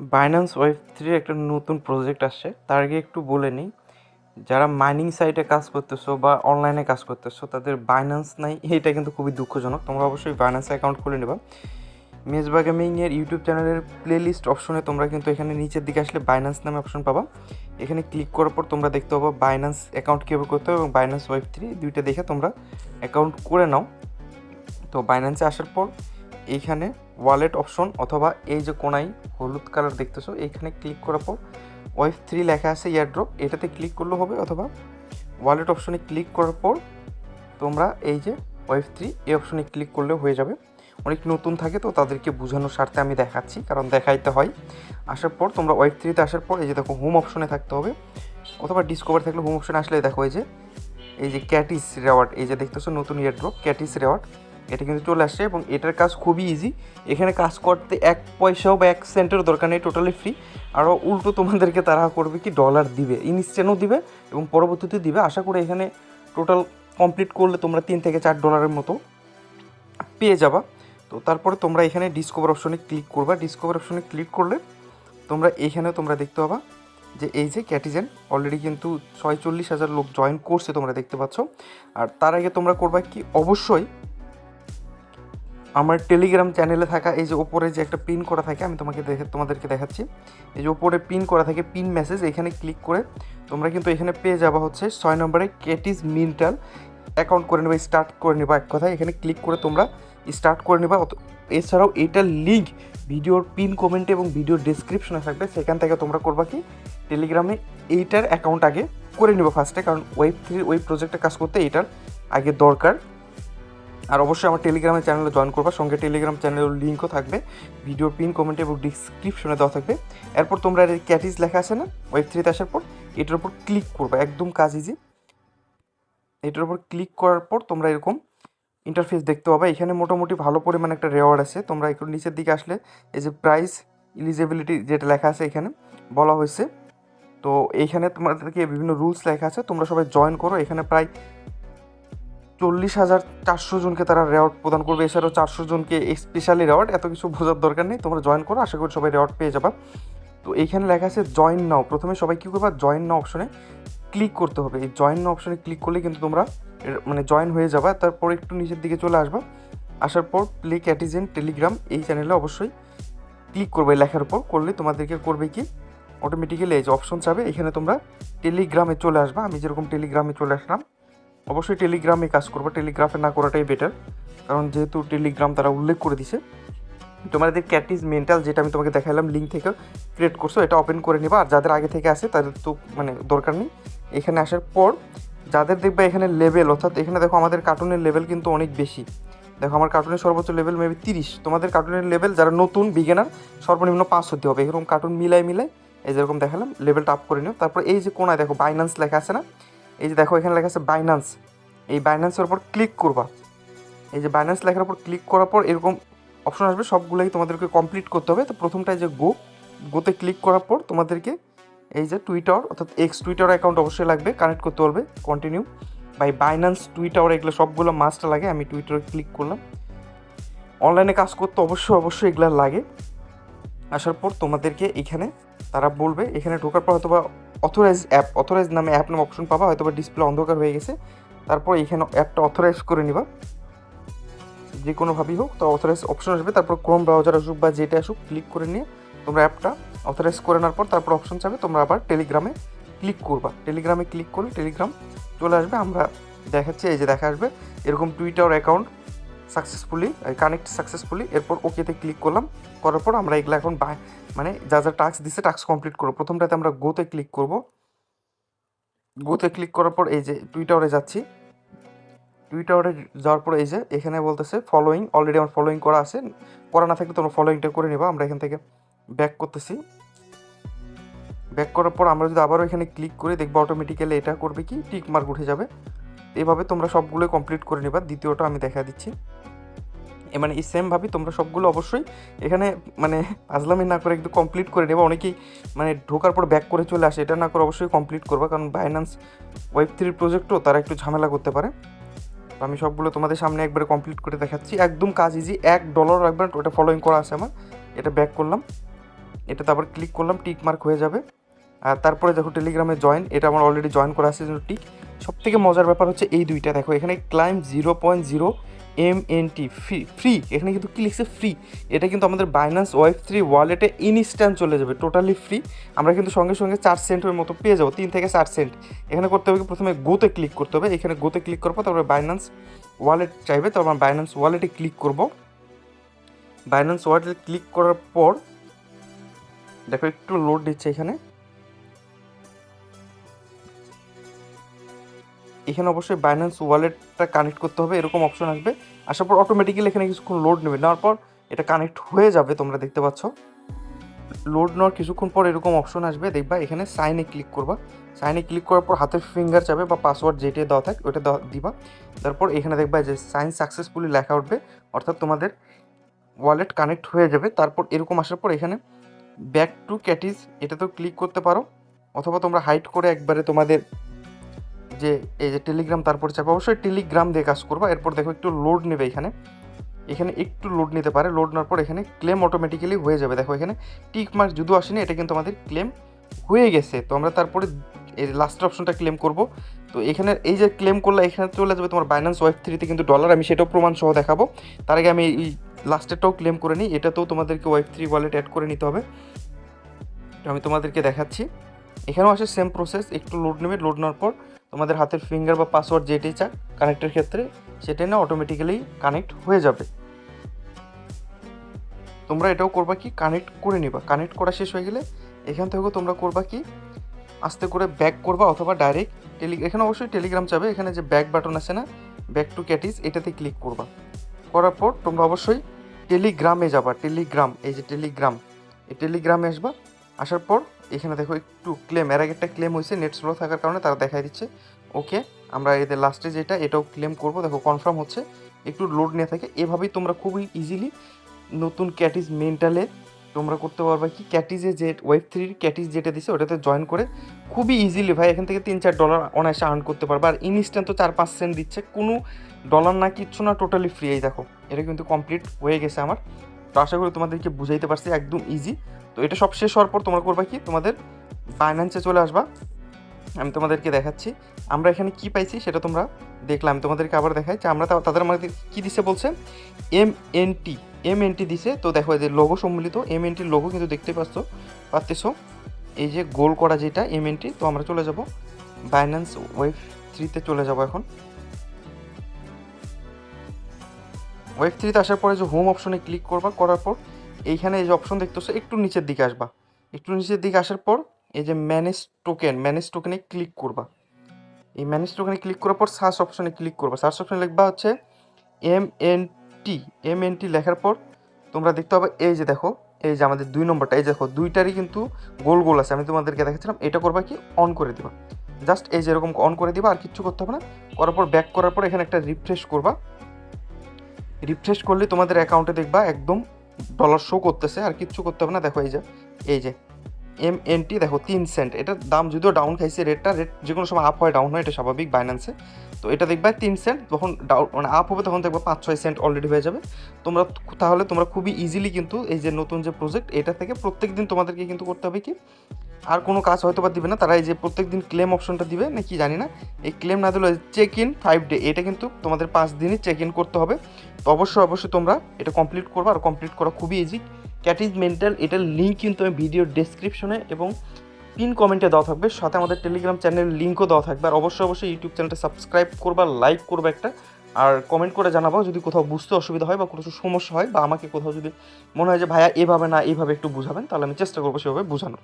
Binance web থ্রির একটা নতুন প্রজেক্ট আসছে। তার আগে একটু বলে নিই, যারা মাইনিং সাইটে কাজ করতেছো বা অনলাইনে কাজ করতেছো, তাদের বাইন্যান্স নাই, এটা কিন্তু খুবই দুঃখজনক। তোমরা অবশ্যই বাইন্যান্স অ্যাকাউন্ট খুলে নেবা। মেজবা গেমিংয়ের ইউটিউব চ্যানেলের প্লেলিস্ট অপশনে তোমরা কিন্তু এখানে নিচের দিকে আসলে বাইন্যান্স নামে অপশন পাবা। এখানে ক্লিক করার পর তোমরা দেখতে পাবো বাইন্যান্স অ্যাকাউন্ট কীভাবে করতে হবে এবং বাইন্যান্স ওয়েব থ্রি দুইটা দেখে তোমরা অ্যাকাউন্ট করে নাও। তো বাইন্যান্সে আসার পর এইখানে ওয়ালেট অপশন অথবা এই যে কোনায় হলুদ কালার দেখতেছো, এইখানে ক্লিক করার পর ওয়েব থ্রি লেখা আছে ইয়ারড্রপ এটাতে ক্লিক করলেও হবে অথবা ওয়ালেট অপশনে ক্লিক করার পর তোমরা এই যে ওয়েব থ্রি এই অপশনে ক্লিক করলেও হয়ে যাবে। অনেক নতুন থাকে তো তাদেরকে বোঝানোর স্বার্থে আমি দেখাচ্ছি, কারণ দেখাইতে হয়। আসার পর তোমরা ওয়েব থ্রিতে আসার পর এই যে দেখো হোম অপশনে থাকতে হবে, অথবা ডিসকভার থাকলে হোম অপশনে আসলে দেখো এই যে এই যে ক্যাটিস রেওয়ার্ড এই যে দেখতেছো নতুন ইয়ারড্রপ ক্যাটিস রেওয়ার্ড এটা কিন্তু চলে আসছে এবং এটার কাজ খুবই ইজি এখানে কাজ করতে এক পয়সাও বা এক সেন্টের দরকার নেই টোটালি ফ্রি আরও উল্টো তোমাদেরকে তারা করবে কি ডলার দিবে ইনস্ট্যান্টও দিবে এবং পরবর্তীতে দিবে। আশা করি এখানে টোটাল কমপ্লিট করলে তোমরা তিন থেকে চার ডলারের মতো পেয়ে যাবা। তো তারপরে তোমরা এখানে ডিসকভার অপশনে ক্লিক করবা। ডিসকভার অপশনে ক্লিক করলে তোমরা এইখানে তোমরা দেখতে পাবা যে এই যে ক্যাটিজেন অলরেডি কিন্তু ছয়চল্লিশ হাজার লোক জয়েন করছে তোমরা দেখতে পাচ্ছ। আর তার আগে তোমরা করবা কি, অবশ্যই আমার টেলিগ্রাম চ্যানেলে থাকা এই যে ওপরে যে একটা পিন করা থাকে, আমি তোমাকে দেখে, তোমাদেরকে দেখাচ্ছি। এই যে ওপরে পিন করা থাকে পিন মেসেজ এখানে ক্লিক করে তোমরা কিন্তু এখানে পেয়ে যাবা হচ্ছে ছয় নম্বরে কেটিস মিন্টাল অ্যাকাউন্ট করে নেবা স্টার্ট করে নেবা এক কথায়। এখানে ক্লিক করে তোমরা স্টার্ট করে নেবা। এছাড়াও এইটার লিঙ্ক ভিডিওর পিন কমেন্টে এবং ভিডিওর ডিসক্রিপশনে থাকবে। সেখান থেকে তোমরা করবা কি? টেলিগ্রামে এইটার অ্যাকাউন্ট আগে করে নেব ফার্স্টে কারণ ওয়েব থ্রি ওই প্রজেক্টে কাজ করতে এইটার আগে দরকার। আর অবশ্যই আমার টেলিগ্রামের চ্যানেলে জয়েন করবা। সঙ্গে টেলিগ্রাম চ্যানেলের লিঙ্কও থাকবে। ভিডিও পিন কমেন্ট এবং ডিসক্রিপশনে দেওয়া থাকবে। এরপর তোমরা ক্যাটিস লেখা আছে না? ওয়েব থ্রিতে আসার পর এটার উপর ক্লিক করবা। একদম কাজ ইজি এটার উপর ক্লিক করার পর তোমরা এরকম ইন্টারফেস দেখতে পাবে। এখানে মোটামুটি ভালো পরিমাণে একটা রেওয়ার্ড আছে। তোমরা একটু নিচের দিকে আসলে এই যে প্রাইস ইলিজিবিলিটি যেটা লেখা আছে এখানে বলা হয়েছে। তো এইখানে তোমাদেরকে বিভিন্ন রুলস লেখা আছে। তোমরা সবাই জয়েন করো। এখানে প্রায় চল্লিশ হাজার চারশো জনকে তারা রেওয়ার্ড প্রদান করবে। এছাড়াও চারশো জনকে স্পেশালি রেওয়ার্ড এত কিছু বোঝার দরকার নেই, তোমরা জয়েন করো, আশা করি সবাই রেওয়ার্ড পেয়ে যাবা। তো এইখানে লেখা আছে জয়েন নাও প্রথমে সবাই কী করবা? জয়েন নাও অপশনে ক্লিক করতে হবে। এই জয়েন নাও অপশনে ক্লিক করলে কিন্তু তোমরা মানে জয়েন হয়ে যাবা। তারপর একটু নিচের দিকে চলে আসবা। আসার পর প্লে ক্যাটিজেন টেলিগ্রাম এই চ্যানেলে অবশ্যই ক্লিক করবে লেখার উপর। করলে তোমাদেরকে করবে কি? অটোমেটিক্যালি এই যে অপশন চাবে, এখানে তোমরা টেলিগ্রামে চলে আসবা। আমি যেরকম টেলিগ্রামে চলে আসলাম অবশ্যই টেলিগ্রামে কাজ করব, টেলিগ্রাফে না করাটাই বেটার কারণ যেহেতু টেলিগ্রাম তারা উল্লেখ করে দিছে। তোমাদের ক্যাটিস মেন্টাল যেটা আমি তোমাকে দেখালাম লিঙ্ক থেকে ক্রিয়েট করছ, এটা ওপেন করে নিবা, আর যাদের আগে থেকে আসে তাদের তো মানে দরকার নেই। এখানে আসার পর, যাদের দেখবে এখানে লেভেল অর্থাৎ এখানে দেখো আমাদের কার্টুনের লেভেল কিন্তু অনেক বেশি। দেখো আমার কার্টুনের সর্বোচ্চ লেভেল মেবি তিরিশ। তোমাদের কার্টুনের লেভেল যারা নতুন বিগিনার সর্বনিম্ন পাঁচ হতে হবে। এরকম কার্টুন মিলাই মিলাই, এই যেরকম দেখালাম লেভেলটা আপ করে নিও। তারপর এই যে কোনায় দেখো বাইন্যান্স লেখা আছে না? এই যে দেখো, এখানে লেখা আছে বাইন্যান্স এই বাইন্যান্সের উপর ক্লিক করবা। এই যে বাইন্যান্স লেখার উপর ক্লিক করার পর এরকম অপশন আসবে, সবগুলোই তোমাদেরকে কমপ্লিট করতে হবে। তো প্রথমটায় যে গো গোতে ক্লিক করার পর তোমাদেরকে এই যে টুইটার অর্থাৎ এক্স টুইটার অ্যাকাউন্ট অবশ্যই লাগবে কানেক্ট করতে পারবে কন্টিনিউ বাই বাইন্যান্স টুইটার এগুলো সবগুলো মাস্ট লাগে, আমি টুইটারে ক্লিক করলাম। অনলাইনে কাজ করতে অবশ্যই অবশ্যই এগুলো লাগে। আসার পর তোমাদেরকে এখানে তারা বলবে, এখানে ঢোকার পর হয়তো বা অথরাইজ অ্যাপ অথরাইজ নামে অ্যাপ নামে অপশন পাবা হয়তো বা ডিসপ্লে অন্ধকার হয়ে গেছে। তারপর এখানে অ্যাপটা অথরাইজ করে নিবা। যে কোনোভাবেই হোক, তো অথরাইজ অপশন আসবে। তারপর ক্রোম ব্রাউজার আসুক বা যেটা আসুক ক্লিক করে নিয়ে তোমরা অ্যাপটা অথরাইজ করে নেওয়ার পর তারপর অপশন চাবে, তোমরা আবার টেলিগ্রামে ক্লিক করবা। টেলিগ্রামে ক্লিক করলে টেলিগ্রাম চলে আসবে। আমরা দেখাচ্ছি, এই যে দেখা আসবে। এরকম Twitter account successfully connect successfully এরপর ওকেতে ক্লিক করলাম। করার পর আমরা এগুলো এখন মানে যা যা টাস্ক দিচ্ছে টাস্ক কমপ্লিট করব। প্রথমটাতে আমরা গোতে ক্লিক করব। গোতে ক্লিক করার পর এই যে টুইটারে যাচ্ছি। টুইটারে যাওয়ার পর এই যে এখানে বলতেছে ফলোয়িং অলরেডি আমার ফলোয়িং করা আছে। করা না থাকলে তোমরা ফলোয়িংটা করে নিবা। আমরা এখান থেকে ব্যাক করতেছি। ব্যাক করার পর আমরা যদি আবারও এখানে ক্লিক করি, দেখব অটোমেটিক্যালি এটা করবে কি? টিক মার্ক উঠে যাবে। এভাবে তোমরা সবগুলোই কমপ্লিট করে নিবা। দ্বিতীয়টা আমি দেখা দিচ্ছি। মানে এই সেমভাবে তোমরা সবগুলো অবশ্যই এখানে মানে আজলামি না করে একটু কমপ্লিট করে নেবা। অনেকেই মানে ঢোকার পর ব্যাক করে চলে আসে, এটা না করে অবশ্যই কমপ্লিট করবা। কারণ বাইন্যান্স ওয়েব থ্রির প্রজেক্টও তারা একটু ঝামেলা করতে পারে। তো আমি সবগুলো তোমাদের সামনে একবারে কমপ্লিট করে দেখাচ্ছি। একদম কাজ ইজি এক ডলার রাখবেন ওটা ফলোইং করা আছে আমার। এটা ব্যাক করলাম। এটা তারপর ক্লিক করলাম টিক মার্ক হয়ে যাবে। আর তারপরে দেখো টেলিগ্রামে জয়েন এটা আমার অলরেডি জয়েন করা আছে টিক সব থেকে মজার ব্যাপার হচ্ছে এই দুইটা। দেখো এখানে claim zero point zero M N T free free এখানে কিন্তু কি লিখছে? ফ্রি এটা কিন্তু আমাদের বাইন্যান্স ওয়াইফ থ্রি ওয়ালেটে ইনস্ট্যান্ট চলে যাবে টোটালি ফ্রি আমরা কিন্তু সঙ্গে সঙ্গে চার সেন্টের মতো পেয়ে যাব, তিন থেকে চার সেন্ট এখানে করতে হবে প্রথমে গোতে ক্লিক করতে হবে। এখানে গোতে ক্লিক করব তারপরে বাইন্যান্স ওয়ালেট চাইবে, তারপর বাইন্যান্স ওয়ালেটে ক্লিক করব। বাইন্যান্স ওয়ালেটে ক্লিক করার পর, দেখো একটু লোড দিচ্ছে এখানে। এখানে অবশ্যই বাইন্যান্স ওয়ালেটটা কানেক্ট করতে হবে, এরকম অপশন আসবে। আসার পর অটোমেটিক্যালি এখানে কিছুক্ষণ লোড নেবে। নেওয়ার পর এটা কানেক্ট হয়ে যাবে, তোমরা দেখতে পাচ্ছ। লোড নেওয়ার কিছুক্ষণ পর এরকম অপশন আসবে। দেখবা এখানে সাইনে ক্লিক করবা। সাইনে ক্লিক করার পর হাতের ফিঙ্গার যাবে বা পাসওয়ার্ড যেটা দেওয়া থাকে ওটা দিবা। তারপর এখানে দেখবা যে সাইন সাকসেসফুলি লেখা উঠবে। অর্থাৎ তোমাদের ওয়ালেট কানেক্ট হয়ে যাবে। তারপর এরকম আসার পর এখানে ব্যাক টু ক্যাটিস তো ক্লিক করতে পারো। অথবা তোমরা হাইট করে একবারে তোমাদের যে, এই যে টেলিগ্রাম তারপর চাপে, অবশ্যই টেলিগ্রাম দিয়ে কাজ করবা। এরপর দেখো একটু লোড নেবে এখানে। এখানে একটু লোড নিতে পারে। লোড নেওয়ার পর এখানে ক্লেম অটোমেটিক্যালি হয়ে যাবে। দেখো এখানে টিক মার্ক যদিও আসেনি, এটা কিন্তু আমাদের ক্লেম হয়ে গেছে। তো আমরা তারপরে এই লাস্ট অপশনটা ক্লেম করব। তো এখানে এই যে ক্লেম করলে এখানে চলে যাবে তোমার বাইন্যান্স ওয়েব থ্রিতে কিন্তু ডলার আমি সেটাও প্রমাণ সহ দেখাবো। তার আগে আমি এই লাস্টেরটাও ক্লেম করে নিই। এটাতেও তোমাদেরকে ওয়েব থ্রি ওয়ালেট অ্যাড করে নিতে হবে। আমি তোমাদেরকে দেখাচ্ছি। এখানেও আসে সেম প্রসেস একটু লোড নেবে। লোড নেওয়ার পর তোমাদের হাতের ফিঙ্গার বা পাসওয়ার্ড যেটাই চাক কানেক্টের ক্ষেত্রে সেটাই না অটোমেটিক্যালি কানেক্ট হয়ে যাবে। তোমরা এটাও করবা কি কানেক্ট করে নিবা। কানেক্ট করা শেষ হয়ে গেলে এখান থেকেও তোমরা করবা কি আস্তে করে ব্যাক করবা অথবা ডাইরেক্ট টেলি এখানে অবশ্যই টেলিগ্রাম যাবে এখানে যে ব্যাক বাটন আছে না ব্যাক টু ক্যাটিস এটাতে ক্লিক করবা। করার পর তোমরা অবশ্যই টেলিগ্রামে যাবা। টেলিগ্রাম এই যে টেলিগ্রাম এই টেলিগ্রামে আসবা। আসার পর এখানে দেখো একটু ক্লেম এর আগে ক্লেম হয়েছে নেট স্লো থাকার কারণে তারা দেখাই দিচ্ছে। ওকে আমরা এদের লাস্টে যেটা, এটাও ক্লেম করব। দেখো কনফার্ম হচ্ছে, একটু লোড নিয়ে থাকে। এভাবেই তোমরা খুবই ইজিলি নতুন ক্যাটিস মেন্টালে তোমরা করতে পারবে কি? ক্যাটিজে যে ওয়েব থ্রির ক্যাটিস যেটা দিছে, ওটাতে জয়েন করে খুবই ইজিলি ভাই, এখান থেকে তিন চার ডলার অনায়াসে আর্ন করতে পারবে। আর ইনস্ট্যান্ট তো চার পাঁচ সেন্ট দিচ্ছে। কোনো ডলার না, কিচ্ছু না টোটালি ফ্রি এই দেখো। এটা কিন্তু কমপ্লিট হয়ে গেছে আমার। তো আশা করি তোমাদেরকে বুঝাইতে পারছি, একদম ইজি তো এটা সব শেষ হওয়ার পর তোমরা করবা কি? তোমাদের ফাইন্যান্সে চলে আসবা। আমি তোমাদেরকে দেখাচ্ছি। আমরা এখানে কি পাইছি সেটা তোমরা দেখলাম আমি তোমাদেরকে আবার দেখাই। যে আমরা তাদের আমাদের কী দিছে বলছে? M N T M N T দিছে। তো দেখো যে লোগো সম্মিলিত এম এন টির লোগো কিন্তু দেখতে পাচ্ছ, পাচ্তেছো। এই যে গোল করা যেটা এম এন টি তো আমরা চলে যাব। বাইন্যান্স ওয়েব থ্রিতে চলে যাব এখন। ওয়েব থ্রিতে আসার পরে যে হোম অপশনে ক্লিক করবা, করার পর এইখানে এই যে অপশন দেখতেছো, একটু নিচের দিকে আসবা। একটু নিচের দিকে আসার পর, এই যে ম্যানেজ টোকেন ম্যানেজ টোকেনে ক্লিক করবা। এই ম্যানেজ টোকেনে ক্লিক করার পর সার্চ অপশনে ক্লিক করবা। সার্চ অপশনে লিখবা হচ্ছে M N T M N T লেখার পর তোমরা দেখতে পাবে, এই যে দেখো, এই যে আমাদের দুই নম্বরটা, এই দেখো, দুইটারই কিন্তু গোল গোল আছে। আমি তোমাদেরকে দেখাচ্ছিলাম, এটা করবা কি? অন করে দিবা। জাস্ট এই যে এরকম অন করে দিবা, আর কিচ্ছু করতে হবে না। করার পর ব্যাক করার পর এখানে একটা রিফ্রেশ করবা। রিফ্রেশ করলে তোমাদের অ্যাকাউন্টে দেখবা, একদম ডলার শো করতেছে, আর কিচ্ছু করতে হবে না। দেখো এই যে এই যে এম এন টি দেখো, তিন সেন্ট এটার দাম যদিও ডাউন খাইছে রেটটা রেট যে কোনো সময় আপ হয় ডাউন হয়, এটা স্বাভাবিক বাইন্যান্সে তো এটা দেখবে তিন সেন্ট তখন ডাউন মানে আপ হবে, তখন দেখবে পাঁচ, ছয় সেন্ট অলরেডি হয়ে যাবে। তোমরা তাহলে তোমরা খুবই ইজিলি কিন্তু এই যে নতুন যে প্রজেক্ট এটা থেকে প্রত্যেক দিন তোমাদেরকে কিন্তু করতে হবে কি? আর কোনো কাজ হয়তো বা দিবে না। তারা এই যে প্রত্যেক দিন ক্লেম অপশনটা দিবে, না কি জানি না। এই ক্লেম না দিলে চেক ইন ফাইভ ডে এটা কিন্তু তোমাদের পাঁচ দিনই চেক ইন করতে হবে। তো অবশ্যই অবশ্যই তোমরা এটা কমপ্লিট করবে। আর কমপ্লিট করা খুবই ইজি ক্যাটিজ মেন্টাল এটার লিঙ্ক কিন্তু আমি ভিডিও ডেসক্রিপশনে এবং পিন কমেন্টে দেওয়া থাকবে। সাথে আমাদের টেলিগ্রাম চ্যানেলের লিঙ্কও দেওয়া থাকবে। আর অবশ্যই অবশ্যই ইউটিউব চ্যানেলটা সাবস্ক্রাইব করবা লাইক করবে একটা। আর কমেন্ট করে জানাব যদি কোথাও বুঝতে অসুবিধা হয় বা কোনো সমস্যা হয় বা আমাকে কোথাও যদি মনে হয় যে ভাইয়া এভাবে না এইভাবে একটু বুঝাবেন, তাহলে আমি চেষ্টা করব সেভাবে বোঝানোর।